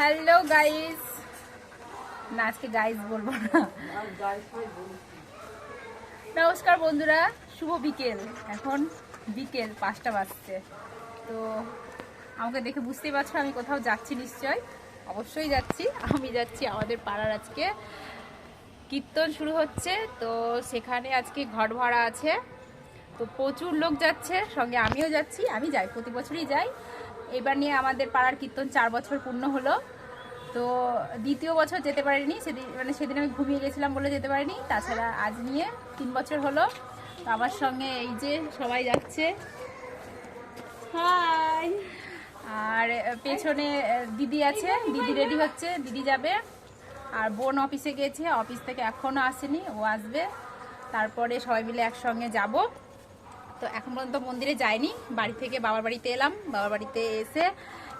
Hello guys না, আজকে guys বলব না। নমস্কার, বন্ধুরা। শুভ বিকেল। এখন বিকেল পাঁচটা বাজছে। তো আমাকে দেখে বুঝতেই পারছ, আমি কোথাও যাচ্ছি নিশ্চয়। অবশ্যই যাচ্ছি। আমি যাচ্ছি আমাদের পাড়ার আজকে। কীর্তন শুরু হচ্ছে। তো সেখানে আজকে ঘর ভাড়া আছে। তো প্রচুর লোক যাচ্ছে। সঙ্গে আমিও যাচ্ছি। আমি যাই, প্রতি বছরই যাই। এবার নিয়ে আমাদের পাড়ার কীর্তন চার বছর পূর্ণ হলো। তো দ্বিতীয় বছর যেতে পারিনি সেদিন মানে সেদিন আমি ঘুমিয়ে গেছিলাম বলে যেতে পারিনি তাছাড়া আজ নিয়ে তিন বছর হলো। তো আমার সঙ্গে এই যে সবাই যাচ্ছে। হাই! আর পেছনে দিদি আছে দিদি রেডি হচ্ছে দিদি যাবে। আর বোন অফিসে গিয়েছে অফিস থেকে এখনও আসেনি ও আসবে। তারপরে সবাই মিলে একসঙ্গে যাব। তো এখন পর্যন্ত মন্দিরে যাইনি। বাড়ি থেকে বাবার বাড়িতে এলাম। বাবার বাড়িতে এসে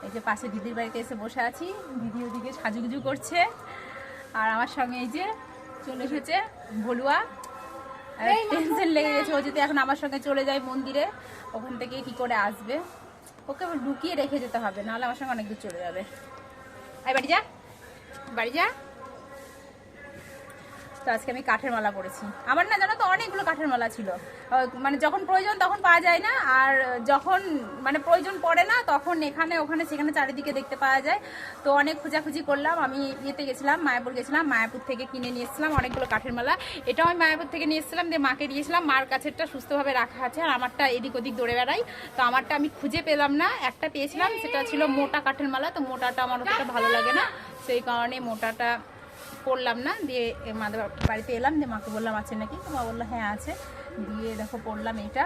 এই যে পাশে দিদির বাড়িতে এসে বসে আছি। দিদি ওদিকে সাজুগুজু করছে। আর আমার সঙ্গে এই যে চলে এসেছে ভলুয়া টেনশন লেগে গেছে। ও যদি এখন আমার সঙ্গে চলে যায় মন্দিরে ওখান থেকে কি করে আসবে? ওকে লুকিয়ে রেখে যেতে হবে। নাহলে আমার সঙ্গে অনেক দূর চলে যাবে। আই বাড়ি যা। বাড়ি যা। তো আজকে আমি কাঠের মালা পরেছি। আমার না জানো তো অনেকগুলো কাঠের মালা ছিল। মানে যখন প্রয়োজন তখন পাওয়া যায় না, আর যখন মানে প্রয়োজন পড়ে না তখন এখানে, ওখানে, সেখানে চারিদিকে দেখতে পাওয়া যায়। তো অনেক খোঁজাখুঁজি করলাম, আমি ইয়েতে গেছিলাম, মায়াপুর গেছিলাম, মায়াপুর থেকে কিনে নিয়ে এসেছিলাম অনেকগুলো কাঠের মালা। এটাও আমি মায়াপুর থেকে নিয়ে এসেছিলাম, দিয়ে মাকে দিয়েছিলাম, মার কাছেরটা সুস্থভাবে রাখা আছে, আর আমারটা এদিক ওদিক দৌড়ে বেড়াই। তো আমারটা আমি খুঁজে পেলাম না, একটা পেয়েছিলাম, সেটা ছিল মোটা কাঠের মালা, তো মোটাটা আমার অতটা ভালো লাগে না। সেই কারণে মোটাটা পড়লাম না দিয়ে এ মাদের বাড়িতে এলাম দিয়ে মাকে বললাম আছে নাকি? তো মা বলল হ্যাঁ আছে। দিয়ে দেখো পড়লাম এটা।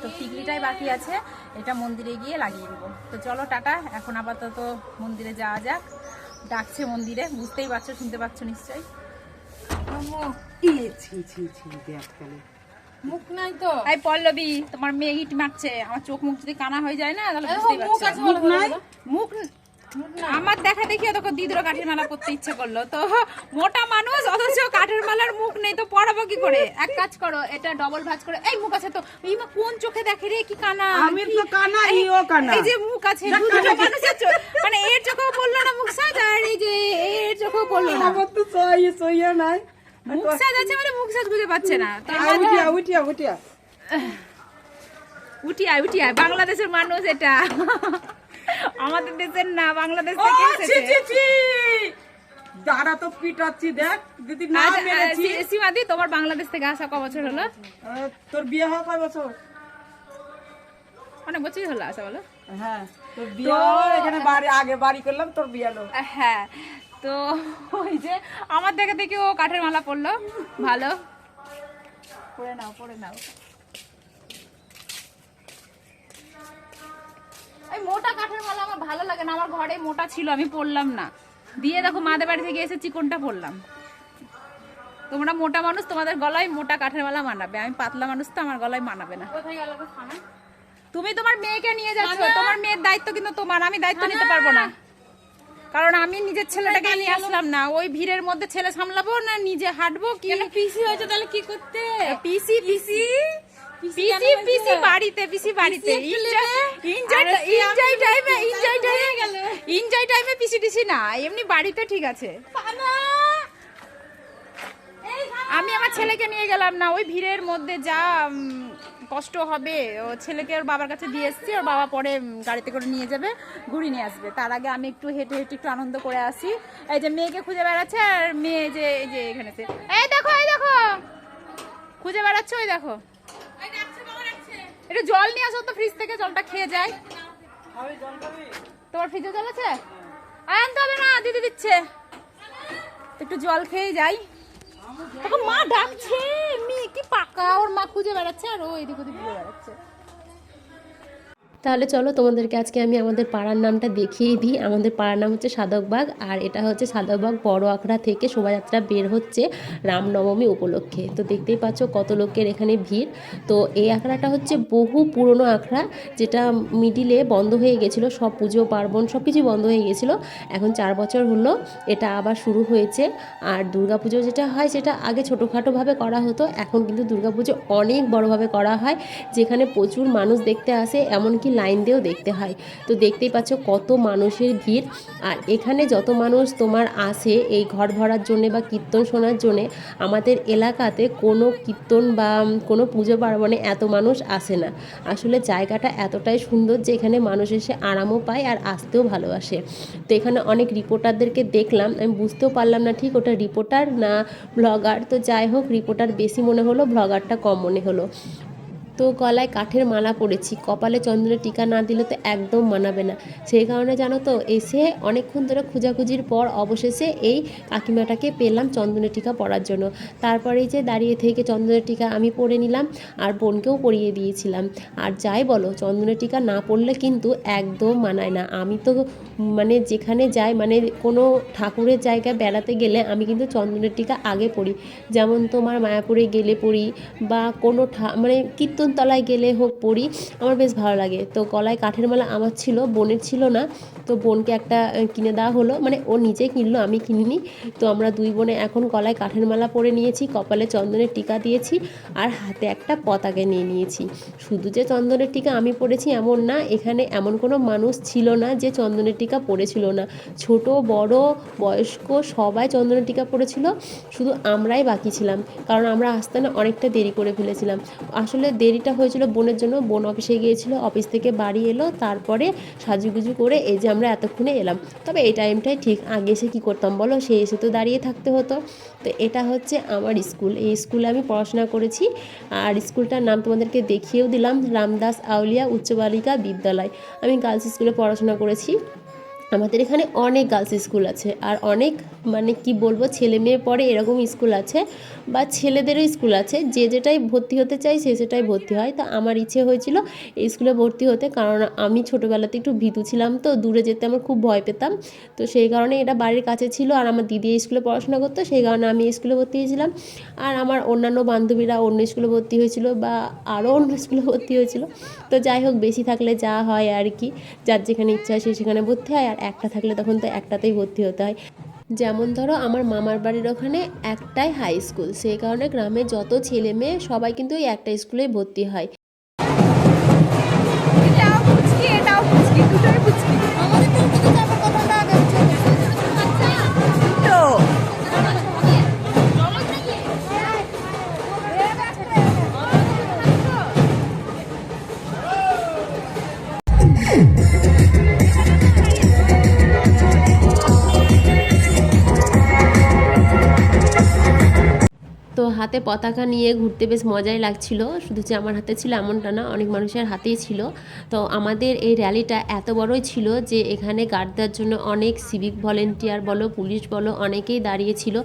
তো টিকলিটাই বাকি আছে এটা মন্দিরে গিয়ে লাগিয়ে দেবো। তো চলো টাটা এখন আপাতত মন্দিরে যাওয়া যাক। ডাকছে মন্দিরে বুঝতেই পারছ শুনতে পাচ্ছ নিশ্চয়ই। মুখ নাই তো। এই পল্লবী তোমার মেয়ে ইট মারছে আমার চোখ মুখ যদি কানা হয়ে যায় না তাহলে। মুখ আমার দেখা দেখি তোকে দিদুর কাঠের মালা করতে ইচ্ছে করল। তো মোটা মানুষ অথচ কাঠের মালার মুখ নেই তো পড়াবো কি করে? এক কাজ করো এটা ডবল ভাজ করে এই মুখ আছে তো। এই মা কোন চোখে দেখে রে? কি কানা? আমি তো কানা, ইও কানা। এই যে মুখ আছে মানে এর চোখেও বলল না মুখ সাজ আর এই যে এর চোখেও বলল না। আমার তো সই সইয়া নাই। মুখ সাজ আছে মানে মুখ সাজ বুঝে পাচ্ছে না। আ, উঠিয়া উঠিয়া উঠিয়া। উঠিয়া উঠিয়া। বাংলাদেশের মানুষ এটা। আমাদের দেশের না বাংলাদেশ থেকে এসেছে। দাঁড়া তো পিটাচ্ছি দেখ। না আচ্ছা, মেরেছি। সীমাদি তোমার বাংলাদেশ থেকে আসা ক বছর হলো? তোর বিয়ে হওয়া কয় বছর? অনেক বছরই হলো আসা বলো। হ্যাঁ তোর বিয়ে এখানে বাড়ি আগে বাড়ি করলাম তোর বিয়ে হলো। হ্যাঁ তো ওই যে আমার দেখে দেখে ও কাঠের মালা পড়ল ভালো। পরে নাও পরে নাও। এই মোটা কাঠের মালা আমার ভালো লাগে না আমার ঘরে মোটা ছিল আমি পড়লাম না। দিয়ে দেখো মাদের বাড়ি থেকে এসে চিকনটা পড়লাম তোমরা মোটা মানুষ তোমাদের গলায় মোটা কাঠের মালা মানাবে। আমি পাতলা মানুষ তো আমার গলায় মানাবে না। তুমি তোমার মেয়েকে নিয়ে যাচ্ছ তোমার মেয়ের দায়িত্ব কিন্তু তোমার আমি দায়িত্ব নিতে পারব না। কারণ আমি নিজের ছেলেটাকে নিয়ে আসলাম না। ওই ভিড়ের মধ্যে ছেলে সামলাবো না নিজে হাঁটবো কি? পিসি হয়েছে তাহলে কি করতে? পিসি পিসি। পিসি পিসি বাড়িতে পিসি বাড়িতে। এনজয় টাইমে এনজয় টাইমে গেল। এনজয় টাইমে পিসি টিসি না। এমনি বাড়িতে ঠিক আছে। আমি আমার ছেলেকে নিয়ে গেলাম না। ওই ভিড়ের মধ্যে যা কষ্ট হবে ও ছেলেকে ওর বাবার কাছে দিয়ে এসছি। ওর বাবা পরে গাড়িতে করে নিয়ে যাবে ঘুরি নিয়ে আসবে। তার আগে আমি একটু হেঁটে হেঁটে একটু আনন্দ করে আসি। এই যে মেয়েকে খুঁজে বেড়াচ্ছে আর মেয়ে যে এই যে এখানে এই দেখো এই দেখো। খুঁজে বেড়াচ্ছে ওই দেখো। একটু জল নিয়ে আসো তো ফ্রিজ থেকে জলটা খেয়ে যায় তোমার ফ্রিজে জল আছে? আনতে হবে না দিদি দিচ্ছে। একটু জল খেয়ে যাই। মা ডাকছে মেয়ে কি পাকা ওর মা খুঁজে বেড়াচ্ছে আর ও এদিক ওদিক ঘুরে বেড়াচ্ছে। তাহলে চলো তোমাদেরকে আজকে আমি আমাদের পাড়ার নামটা দেখিয়ে দিই। আমাদের পাড়ার নাম হচ্ছে সাধকবাগ আর এটা হচ্ছে সাধকবাগ বড় আখড়া থেকে শোভাযাত্রা বের হচ্ছে রামনবমী উপলক্ষে। তো দেখতেই পাচ্ছ কত লোকের এখানে ভিড়। তো এই আখড়াটা হচ্ছে বহু পুরনো আখড়া যেটা মিডিলে বন্ধ হয়ে গেছিল। সব পুজো, পার্বণ সব কিছুই বন্ধ হয়ে গেছিল। এখন চার বছর হলো, এটা আবার শুরু হয়েছে। আর দুর্গাপুজো যেটা হয় সেটা আগে ছোটোখাটোভাবে করা হতো, এখন কিন্তু দুর্গাপুজো অনেক বড়োভাবে করা হয়। যেখানে প্রচুর মানুষ দেখতে আসে, এমনকি লাইন দিয়েও দেখতে হয়। তো দেখতেই পাচ্ছ কত মানুষের ভিড়। আর এখানে যত মানুষ তোমার আসে এই ঘর ভরার জন্যে বা কীর্তন শোনার জন্যে, আমাদের এলাকাতে কোনো কীর্তন বা কোনো পুজো পার্বণে এত মানুষ আসে না। আসলে জায়গাটা এতটাই সুন্দর যে এখানে মানুষ এসে আরামও পায় আর আসতেও ভালোবাসে। তো এখানে অনেক রিপোর্টারদেরকে দেখলাম, আমি বুঝতেও পারলাম না ঠিক ওটা রিপোর্টার না ব্লগার। তো যাই হোক, রিপোর্টার বেশি মনে হলো, ব্লগারটা কম মনে হলো। তো গলায় কাঠের মালা পরেছি। কপালে চন্দনের টিকা না দিলে তো একদম মানাবে না। সেই কারণে জানো তো, এসে অনেকক্ষণ ধরে খোঁজাখুঁজির পর অবশেষে এই কাকিমাটাকে পেলাম চন্দনের টিকা পরার জন্য। তারপরেই যে দাঁড়িয়ে থেকে চন্দনের টিকা আমি পরে নিলাম আর বোনকেও পরিয়ে দিয়েছিলাম। আর যাই বলো চন্দনের টিকা না পড়লে কিন্তু একদম মানায় না। আমি তো মানে যেখানে যাই মানে কোনো ঠাকুরের জায়গায় বেড়াতে গেলে আমি কিন্তু চন্দনের টিকা আগে পড়ি যেমন তোমার মায়াপুরে গেলে পড়ি বা কোনো মানে ঠা মানে তলায় গেলে হোক পড়ি, আমার বেশ ভালো লাগে। তো গলায় কাঠের মেলা আমার ছিল, বোনের ছিল না। তো বোনকে একটা কিনে দেওয়া হলো। মানে ও নিজে কিনলো, আমি কিনিনি। তো আমরা দুই বোনে এখন গলায় কাঠের মালা পরে নিয়েছি, কপালে চন্দনের টিকা দিয়েছি আর হাতে একটা পতাকা নিয়ে নিয়েছি। শুধু যে চন্দনের টিকা আমি পরেছি এমন না, এখানে এমন কোনো মানুষ ছিল না যে চন্দনের টিকা পরেছিল না। ছোট, বড়, বয়স্ক সবাই চন্দনের টিকা পরেছিল, শুধু আমরাই বাকি ছিলাম। কারণ আমরা আসতে না অনেকটা দেরি করে ফেলেছিলাম। আসলে দেরিটা হয়েছিল বোনের জন্য। বোন অফিসে গিয়েছিল, অফিস থেকে বাড়ি এলো, তারপরে সাজুগুজু করে এই যে আমরা এতক্ষণে এলাম। তবে এই টাইমটাই ঠিক আগে এসে কী করতাম বলো? সে এসে তো দাঁড়িয়ে থাকতে হতো। তো এটা হচ্ছে আমার স্কুল। এই স্কুলে আমি পড়াশোনা করেছি। আর স্কুলটার নাম তোমাদেরকে দেখিয়েও দিলাম। রামদাস আউলিয়া উচ্চ বালিকা বিদ্যালয়। আমি গার্লস স্কুলে পড়াশোনা করেছি। আমাদের এখানে অনেক গার্লস স্কুল আছে। আর অনেক মানে কি বলব, ছেলে মেয়ে পড়ে এরকম স্কুল আছে বা ছেলেদেরও স্কুল আছে, যে যেটাই ভর্তি হতে চাই সে সেটাই ভর্তি হয়। তো আমার ইচ্ছে হয়েছিল এই স্কুলে ভর্তি হতে, কারণ আমি ছোটোবেলাতে একটু ভীতু ছিলাম তো, দূরে যেতে আমার খুব ভয় পেতাম। তো সেই কারণে এটা বাড়ির কাছে ছিল, আর আমার দিদি স্কুলে পড়াশোনা করতো, সেই কারণে আমি স্কুলে ভর্তি হয়েছিলাম। আর আমার অন্যান্য বান্ধবীরা অন্য স্কুলে ভর্তি হয়েছিল বা আরও অন্য স্কুলে ভর্তি হয়েছিল। তো যাই হোক, বেশি থাকলে যা হয় আর কি, যার যেখানে ইচ্ছা হয় সে সেখানে ভর্তি হয়, আর একটা থাকলে তখন তো একটাতেই ভর্তি হতে হয়। যেমন ধরো আমার মামার বাড়ির ওখানে একটাই হাই স্কুল সেই কারণে গ্রামে যত ছেলে মেয়ে সবাই কিন্তু ওই একটা স্কুলেই ভর্তি হয়। হাতে পতাকা নিয়ে ঘুরতে বেশ মজাই লাগছিল। শুধু যে আমার হাতে ছিল এমনটা না, অনেক মানুষের হাতেই ছিল। তো আমাদের এই র্যালিটা এত বড়ই ছিল যে এখানে গার্ড দেওয়ার জন্য অনেক সিভিক ভলেন্টিয়ার বলো, পুলিশ বলো, অনেকেই দাঁড়িয়েছিল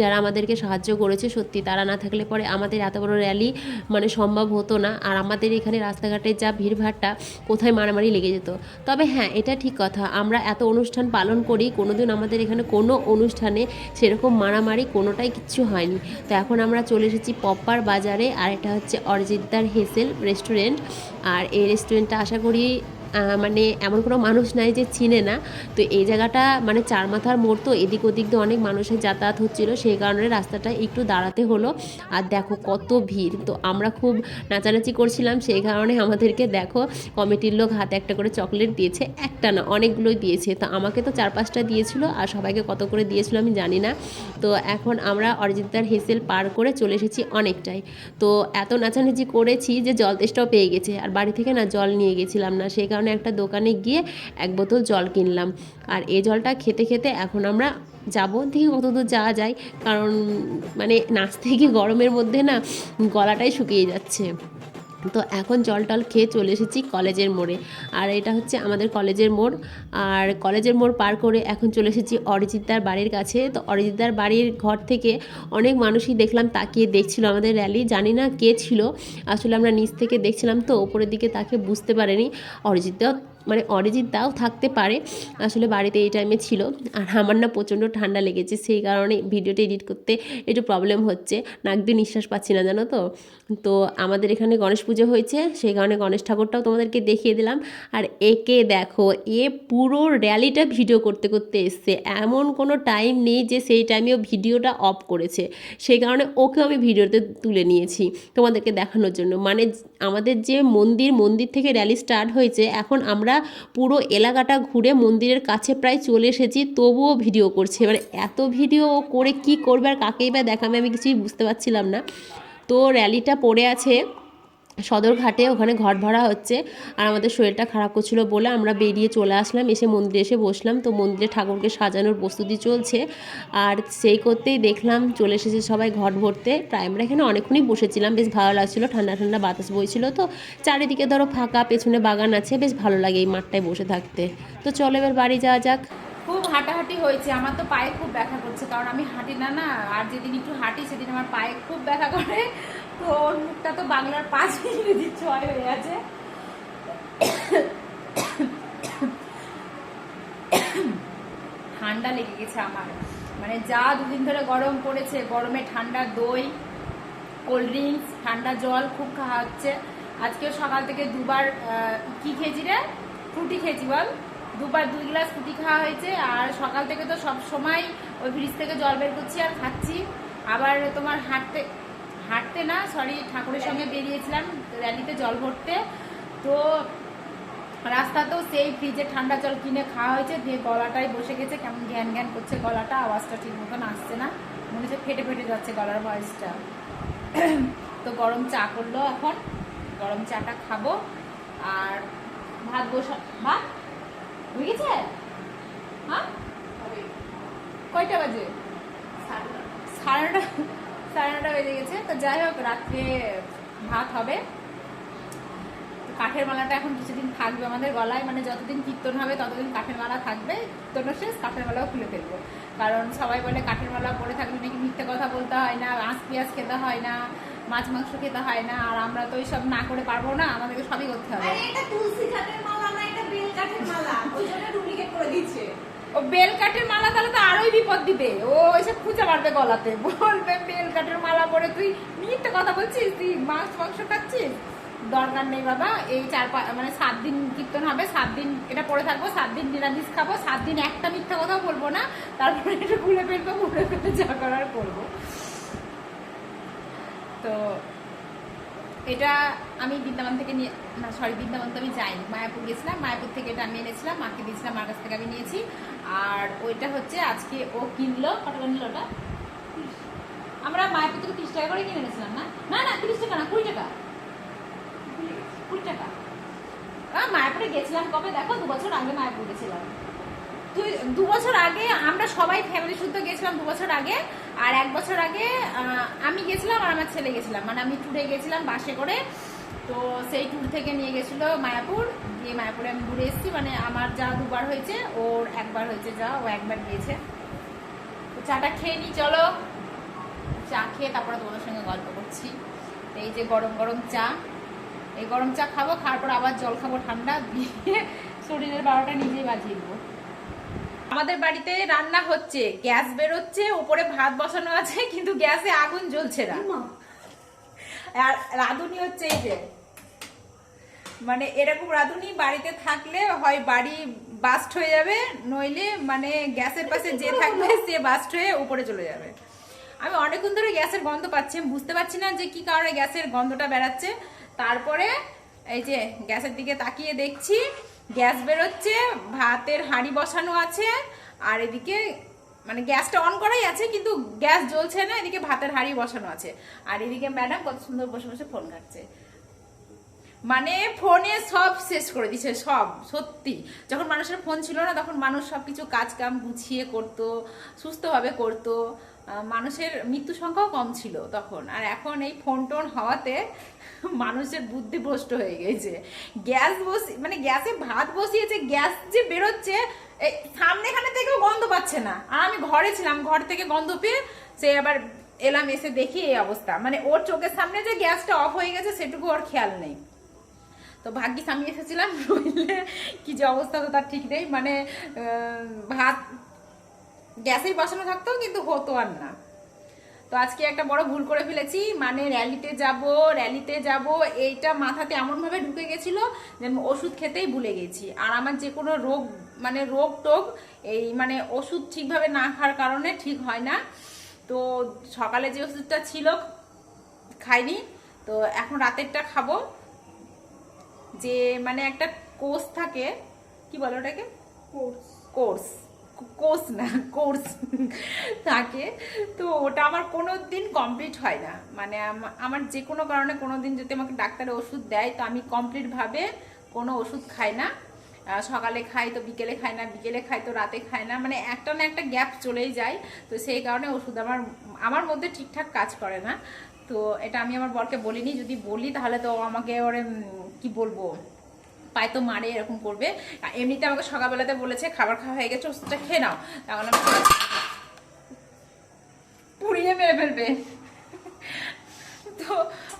যারা আমাদেরকে সাহায্য করেছে। সত্যি তারা না থাকলে পরে আমাদের এত বড় র্যালি মানে সম্ভব হতো না। আর আমাদের এখানে রাস্তাঘাটে যা ভিড়ভাড়টা কোথায় মারামারি লেগে যেত। তবে হ্যাঁ এটা ঠিক কথা। আমরা এত অনুষ্ঠান পালন করি, কোনোদিন আমাদের এখানে কোনো অনুষ্ঠানে সেরকম মারামারি কোনোটাই কিচ্ছু হয়নি। তো এখন আমরা চলে এসেছি পপ্পার বাজারে, আর এটা হচ্ছে অরিজিৎদার হেসেল রেস্টুরেন্ট আর এই রেস্টুরেন্টটা আশা করি মানে এমন কোনো মানুষ নাই যে চিনে না। তো এই জায়গাটা মানে চার মাথার মোড় তো, এদিক ওদিক দিয়ে অনেক মানুষের যাতায়াত হচ্ছিল, সেই কারণে রাস্তাটা একটু দাঁড়াতে হলো। আর দেখো কত ভিড়, তো আমরা খুব নাচানাচি করছিলাম, সেই কারণে আমাদেরকে দেখো কমিটির লোক হাতে একটা করে চকলেট দিয়েছে, একটা না, অনেকগুলোই দিয়েছে। তো আমাকে তো চার পাঁচটা দিয়েছিল, আর সবাইকে কত করে দিয়েছিল আমি জানি না। তো এখন আমরা অরিজিৎদার হেসেল পার করে চলে এসেছি অনেকটাই। তো এত নাচানাচি করেছি যে জল তেষ্টাও পেয়ে গেছে, আর বাড়ি থেকে না জল নিয়ে গেছিলাম না, সেই কারণে একটা দোকানে গিয়ে এক বোতল জল কিনলাম। আর এই জলটা খেতে খেতে এখন আমরা যাব দেখি কত দূর যাওয়া যায়। কারণ মানে নাচতে গিয়ে গরমের মধ্যে না গলাটাই শুকিয়ে যাচ্ছে। তো এখন জল টল খেয়ে চলে এসেছি কলেজের মোড়ে। আর এটা হচ্ছে আমাদের কলেজের মোড়। আর কলেজের মোড় পার করে এখন চলে এসেছি অরিজিৎদার বাড়ির কাছে। তো অরিজিৎদার বাড়ির ঘর থেকে অনেক মানুষই দেখলাম, তাকিয়ে দেখছিল আমাদের র্যালি জানি না কে ছিল। আসলে আমরা নিচ থেকে দেখছিলাম তো, ওপরের দিকে তাকে বুঝতে পারেনি। অরিজিৎদাও মানে অরিজিৎ দাও থাকতে পারে। আসলে বাড়িতে এই টাইমে ছিল। আর আমার না প্রচণ্ড ঠান্ডা লেগেছে, সেই কারণে ভিডিওটা এডিট করতে একটু প্রবলেম হচ্ছে। নাক দিয়ে নিঃশ্বাস পাচ্ছি না, জানো তো? তো আমাদের এখানে গণেশ পুজো হয়েছে, সেই কারণে গণেশ ঠাকুরটাও তোমাদেরকে দেখিয়ে দিলাম। আর একে দেখো, এ পুরো র্যালিটা ভিডিও করতে করতে এসছে। এমন কোনো টাইম নেই যে সেই টাইমেও ভিডিওটা অফ করেছে। সেই কারণে ওকেও আমি ভিডিওতে তুলে নিয়েছি তোমাদেরকে দেখানোর জন্য। মানে আমাদের যে মন্দির মন্দির থেকে র্যালি স্টার্ট হয়েছে, এখন আমরা পুরো এলাকাটা ঘুরে মন্দিরের কাছে প্রায় চলে এসেছি, তবুও ভিডিও করছে। মানে এত ভিডিও করে কি করবে আর কাকেই বা দেখাবে আমি কিছুই বুঝতে পারছিলাম না। তো র্যালিটা পড়ে আছে। সদরঘাটে ওখানে ঘর ভাড়া হচ্ছে, আর আমাদের শরীরটা খারাপ করছিল বলে আমরা বেরিয়ে চলে আসলাম, এসে মন্দিরে এসে বসলাম। তো মন্দিরে ঠাকুরকে সাজানোর প্রস্তুতি চলছে, আর সেই করতেই দেখলাম চলে এসেছে সবাই ঘট ভরতে। প্রায় আমরা এখানে অনেকক্ষণই বসেছিলাম, বেশ ভালো লাগছিল, ঠান্ডা ঠান্ডা বাতাস বইছিল তো। চারিদিকে ধরো ফাঁকা, পেছনে বাগান আছে, বেশ ভালো লাগে এই মাঠটায় বসে থাকতে। তো চলো এবার বাড়ি যাওয়া যাক। খুব হাঁটাহাঁটি হয়েছে, আমার তো পায়ে খুব ব্যথা করছে, কারণ আমি হাঁটি না না, আর যেদিন একটু হাঁটি, সেদিন আমার পায়ে খুব ব্যথা করে। তো ওর মুখটা তো বাংলার পাঁচ ইংরেজি ছয় হয়ে আছে ঠান্ডা লেগে গেছে আমার। মানে যা দুদিন ধরে গরম পড়েছে, গরমে ঠান্ডা দই কোল্ড ড্রিঙ্কস ঠান্ডা জল খুব খাওয়া হচ্ছে আজকেও সকাল থেকে দুবার কি খেয়েছি রে? ফ্রুটি খেয়েছি বল। দুবার দুই গ্লাস ফ্রুটি খাওয়া হয়েছে, আর সকাল থেকে তো সব সময় ওই ফ্রিজ থেকে জল বের করছি আর খাচ্ছি। আবার তোমার হাঁটতে হাঁটতে না সরি ঠাকুরের সঙ্গে বেরিয়েছিলাম র্যালিতে জল ভরতে। তো রাস্তাতেও সেই ফ্রিজে ঠান্ডা জল কিনে খাওয়া হয়েছে, দিয়ে গলাটাই বসে গেছে, কেমন জ্ঞান জ্ঞান করছে গলাটা, আওয়াজটা ঠিক মতন আসছে না। মনে হচ্ছে ফেটে ফেটে যাচ্ছে গলার ভয়েসটা তো গরম চা করল এখন। গরম চাটা খাব। আর ভাত বসা, ভাত? হয়ে গেছে হ্যাঁ? কয়টা বাজে? সাড়ে নটা? সাড়ে নটা গেছে। তো যাই হোক, রাত্রে ভাত হবে। কাঠের মালাটা এখন কিছুদিন থাকবে আমাদের গলায়। মানে যতদিন কীর্তন হবে, ততদিন কাঠের মালা থাকবে। কীর্তনও শেষ, কাঠের মালাও খুলে ফেলব। কারণ সবাই বলে কাঠের মালা পরে থাকলে নাকি মিথ্যে কথা বলতে হয় না, আঁশ পেঁয়াজ খেতে হয় না, মাছ মাংস খেতে হয় না। আর আমরা তো এইসব না করে পারব না, আমাদেরকে সবই করতে হবে। এটা তুলসী কাঠের মালা না, এটা বেল কাঠের মালা। ওই জন্য ডুপ্লিকেট করে দিচ্ছে। ও বেল কাঠের মালা তাহলে তো আরোই বিপদ দিবে। ও এসব খুঁজে মারবে গলাতে। বলবে, বেল কাঠের মালা পরে তুই মিথ্যে কথা বলছিস? তুই মাছ, মাংস খাচ্ছিস? দরকার নেই বাবা, এই চার মানে সাত দিন কীর্তন হবে, সাত দিন এটা পরে থাকব, সাত দিন নিরামিষ খাব, সাত দিন একটা মিথ্যা কথাও বলব না, তারপরে এটা খুলে ফেলব খুলে ফেলতে যা করার করব। তো এটা আমি বৃন্দাবন থেকে নিয়ে না সরি বৃন্দাবন তো আমি যাইনি। মায়াপুর গেছিলাম, মায়াপুর থেকে এটা আমি এনেছিলাম, মাকে দিয়েছিলাম, মার কাছ থেকে আমি নিয়েছি। আর ওইটা হচ্ছে আজকে ও কিনলো, কত করে নিল ওটা? আমরা মায়াপুর থেকে তিরিশ টাকা করে কিনে এনেছিলাম, না? না না, তিরিশ টাকা না, কুড়ি টাকা। কুড়ি টাকা। মায়াপুরে গেছিলাম কবে? দেখো, দু বছর আগে মায়াপুর গেছিলাম। তুই, দু বছর আগে আমরা সবাই ফ্যামিলি শুদ্ধ গেছিলাম দু বছর আগে। আর এক বছর আগে আমি গেছিলাম আর আমার ছেলে গেছিলাম। মানে আমি ট্যুরে গেছিলাম বাসে করে। তো সেই ট্যুর থেকে নিয়ে গেছিল মায়াপুর। দিয়ে মায়াপুরে আমি ঘুরে এসেছি। মানে আমার যা দুবার হয়েছে, ওর একবার হয়েছে যা, ও একবার গিয়েছে। তো চাটা খেয়ে নিই চলো। চা খেয়ে তারপরে তোমাদের সঙ্গে গল্প করছি। এই যে গরম গরম চা। এই গরম চা খাব, খাওয়ার পর আবার জল খাব ঠান্ডা, দিয়ে শরীরের বারোটা নিজেই বাজিয়ে দেবো। আমাদের বাড়িতে রান্না হচ্ছে, গ্যাস বেরোচ্ছে উপরে ভাত বসানো আছে, কিন্তু গ্যাসে আগুন জ্বলছে না। আর রাঁধুনি হচ্ছে এই যে মানে এরকম রাঁধুনি বাড়িতে থাকলে হয় বাড়ি বাস্ট হয়ে যাবে, নইলে মানে গ্যাসের পাশে যে থাকবে সে বাস্ট হয়ে উপরে চলে যাবে। আমি অনেকক্ষণ ধরে গ্যাসের গন্ধ পাচ্ছি বুঝতে পারছি না যে কি কারণে গ্যাসের গন্ধটা বেরাচ্ছে। তারপরে এই যে গ্যাসের দিকে তাকিয়ে দেখছি, গ্যাস বেরোচ্ছে, ভাতের হাঁড়ি বসানো আছে, আর এদিকে মানে গ্যাসটা অন করাই আছে, কিন্তু গ্যাস জ্বলছে না, এদিকে ভাতের হাঁড়ি বসানো আছে। আর এদিকে ম্যাডাম কত সুন্দর বসে বসে ফোন ঘাটছে। মানে ফোনে সব শেষ করে দিছে সব, সত্যি। যখন মানুষের ফোন ছিল না, তখন মানুষ সব কিছু কাজ কাম গুছিয়ে করতো, সুস্থভাবে করতো। মানুষের মৃত্যু সংখ্যাও কম ছিল তখন। আর এখন এই ফোন টোন হওয়াতে মানুষের বুদ্ধি ভ্রষ্ট হয়ে গেছে। গ্যাস বসি মানে গ্যাসে ভাত বসিয়েছে, গ্যাস যে বেরোচ্ছে এই সামনেখানে থেকেও গন্ধ পাচ্ছে না। আর আমি ঘরে ছিলাম, ঘর থেকে গন্ধ পেয়ে সে আবার এলাম এসে দেখি এই অবস্থা। মানে ওর চোখের সামনে যে গ্যাসটা অফ হয়ে গেছে, সেটুকু ওর খেয়াল নেই। তো ভাগ্যিস আমি এসেছিলাম কি যে অবস্থা তো তার ঠিক নেই। মানে ভাত গ্যাসেই বসানো থাকতো, কিন্তু হতো আর না। তো আজকে একটা বড় ভুল করে ফেলেছি। মানে র্যালিতে যাব র্যালিতে যাব, এইটা মাথাতে এমনভাবে ঢুকে গেছিল যে ওষুধ খেতেই ভুলে গেছি। আর আমার যে কোনো রোগ মানে রোগ টোগ এই মানে ওষুধ ঠিকভাবে না খাওয়ার কারণে ঠিক হয় না। তো সকালে যে ওষুধটা ছিল খাইনি তো এখন রাতেরটা খাব। যে মানে একটা কোর্স থাকে কি বলে ওটাকে? কোর্স। কোর্স। না কোর্স থাকে। তো ওটা আমার কোনো দিন কমপ্লিট হয় না। মানে আমার যে কোনো কারণে কোনো দিন যদি আমাকে ডাক্তারে ওষুধ দেয় তো আমি কমপ্লিটভাবে কোনো ওষুধ খাই না। সকালে খাই তো বিকেলে খাই না, বিকেলে খাই তো রাতে খাই না মানে একটা না একটা গ্যাপ চলেই যায়। তো সেই কারণে ওষুধ আমার আমার মধ্যে ঠিকঠাক কাজ করে না। তো এটা আমি আমার বরকে বলিনি, যদি বলি তাহলে তো আমাকে ওরে কি বলব, পায় তো মারে, এরকম করবে। এমনিতে আমাকে সকালবেলাতে বলেছে, খাবার খাওয়া হয়ে গেছে, ওষুধটা খেয়ে নাও। তাহলে পুড়িয়ে মেরে ফেলবে।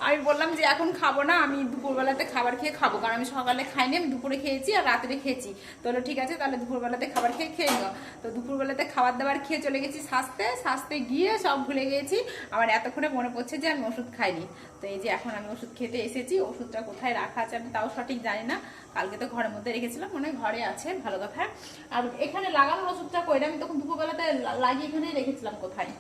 আমি বললাম যে এখন খাব না, আমি দুপুরবেলাতে খাবার খেয়ে খাব। কারণ আমি সকালে খাইনি, আমি দুপুরে খেয়েছি আর রাত্রে খেয়েছি। তো ঠিক আছে, তাহলে দুপুরবেলাতে খাবার খেয়ে খেয়ে নিও। তো দুপুরবেলাতে খাবার দাবার খেয়ে চলে গেছি সাজতে। সাজতে গিয়ে সব ভুলে গেছি আমার এতক্ষণে মনে পড়ছে যে আমি ওষুধ খাইনি। তো এই যে এখন আমি ওষুধ খেতে এসেছি। ওষুধটা কোথায় রাখা আছে আমি তাও সঠিক জানি না। কালকে তো ঘরের মধ্যে রেখেছিলাম, মনে ঘরে আছে, ভালো কথা। আর এখানে লাগানোর ওষুধটা কই আমি তখন দুপুরবেলাতে লাগিয়ে এখানেই রেখেছিলাম কোথায়?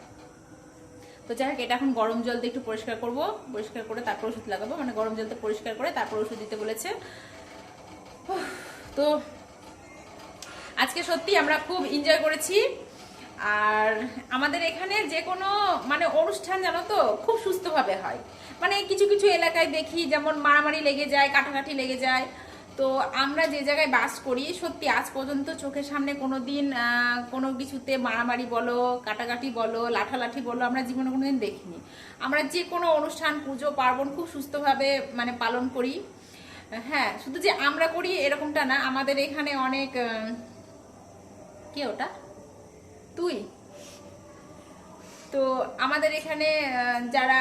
তো যাই হোক, এটা এখন গরম জল দিয়ে একটু পরিষ্কার করব। পরিষ্কার করে তারপর ওষুধ লাগাবো। মানে গরম জলতে পরিষ্কার করে তারপর ওষুধ দিতে বলেছে। তো আজকে সত্যি আমরা খুব এনজয় করেছি। আর আমাদের এখানে যে কোনো মানে অনুষ্ঠান জানো তো, খুব সুস্থভাবে হয়। মানে কিছু কিছু এলাকায় দেখি, যেমন মারামারি লেগে যায়, কাটাকাটি লেগে যায়। তো আমরা যে জায়গায় বাস করি, সত্যি আজ পর্যন্ত চোখের সামনে কোনো দিন কোনো কিছুতে মারামারি বলো, কাটাকাটি বলো, লাঠালাঠি বলো, আমরা জীবনে কোনো দিন দেখিনি। আমরা যে কোনো অনুষ্ঠান, পুজো, পার্বণ খুব সুস্থভাবে মানে পালন করি। হ্যাঁ শুধু যে আমরা করি এরকমটা না, আমাদের এখানে অনেক কে ওটা? তুই। তো আমাদের এখানে যারা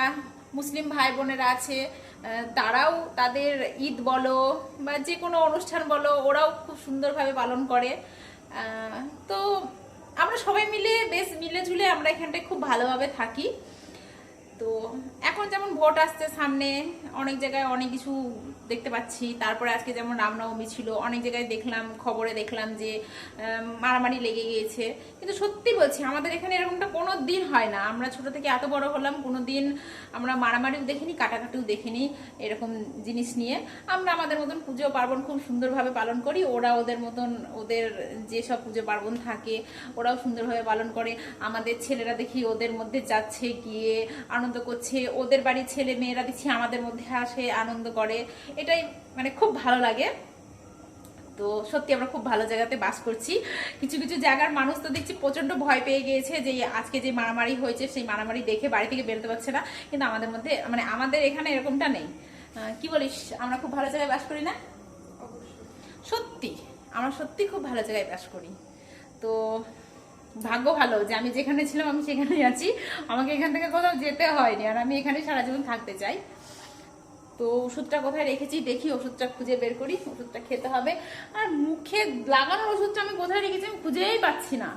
মুসলিম ভাই বোনেরা আছে তারাও তাদের ঈদ বলো বা যে কোনো অনুষ্ঠান বলো, ওরাও খুব সুন্দরভাবে পালন করে। তো আমরা সবাই মিলে বেশ মিলে ঝুলে আমরা এখানটায় খুব ভালোভাবে থাকি। তো এখন যেমন ভোট আসছে সামনে, অনেক জায়গায় অনেক কিছু দেখতে পাচ্ছি। তারপরে আজকে যেমন রামনবমী ছিল, অনেক জায়গায় দেখলাম, খবরে দেখলাম যে মারামারি লেগে গিয়েছে। কিন্তু সত্যি বলছি, আমাদের এখানে এরকমটা কোনো দিন হয় না। আমরা ছোট থেকে এত বড় হলাম, কোনো দিন আমরা মারামারিও দেখিনি, কাটাকাটিও দেখিনি এরকম জিনিস নিয়ে। আমরা আমাদের মতন পুজো পার্বণ খুব সুন্দরভাবে পালন করি। ওরা ওদের মতন ওদের যেসব পুজো পার্বণ থাকে, ওরাও সুন্দরভাবে পালন করে। আমাদের ছেলেরা দেখি ওদের মধ্যে যাচ্ছে গিয়ে আনন্দ করছে ওদের বাড়ির ছেলে মেয়েরা দেখছি আমাদের মধ্যে আসে আনন্দ করে। এটাই মানে খুব ভালো লাগে। তো সত্যি আমরা খুব ভালো জায়গাতে বাস করছি। কিছু কিছু জায়গার মানুষ তো দেখছি প্রচণ্ড ভয় পেয়ে গিয়েছে যে আজকে যে মারামারি হয়েছে সেই মারামারি দেখে বাড়ি থেকে বেরোতে পারছে না। কিন্তু আমাদের মধ্যে মানে আমাদের এখানে এরকমটা নেই। কি বলিস? আমরা খুব ভালো জায়গায় বাস করি না? সত্যি আমরা সত্যি খুব ভালো জায়গায় বাস করি। তো ভাগ্য ভালো যে আমি যেখানে ছিলাম, আমি সেখানেই আছি। আমাকে এখান থেকে কোথাও যেতে হয়নি আর আমি এখানেই সারা জীবন থাকতে চাই। তো ওষুধটা কোথায় রেখেছি দেখি, ওষুধটা খুঁজে বের করি, ওষুধটা খেতে হবে। আর মুখে লাগানোর ওষুধটা আমি কোথায় রেখেছি আমি খুঁজেই পাচ্ছি না।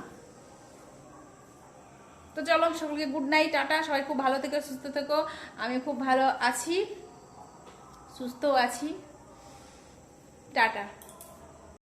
তো চলো সকলকে গুড নাইট টাটা, সবাই খুব ভালো থেকো, সুস্থ থেকো। আমি খুব ভালো আছি সুস্থ আছি। টাটা।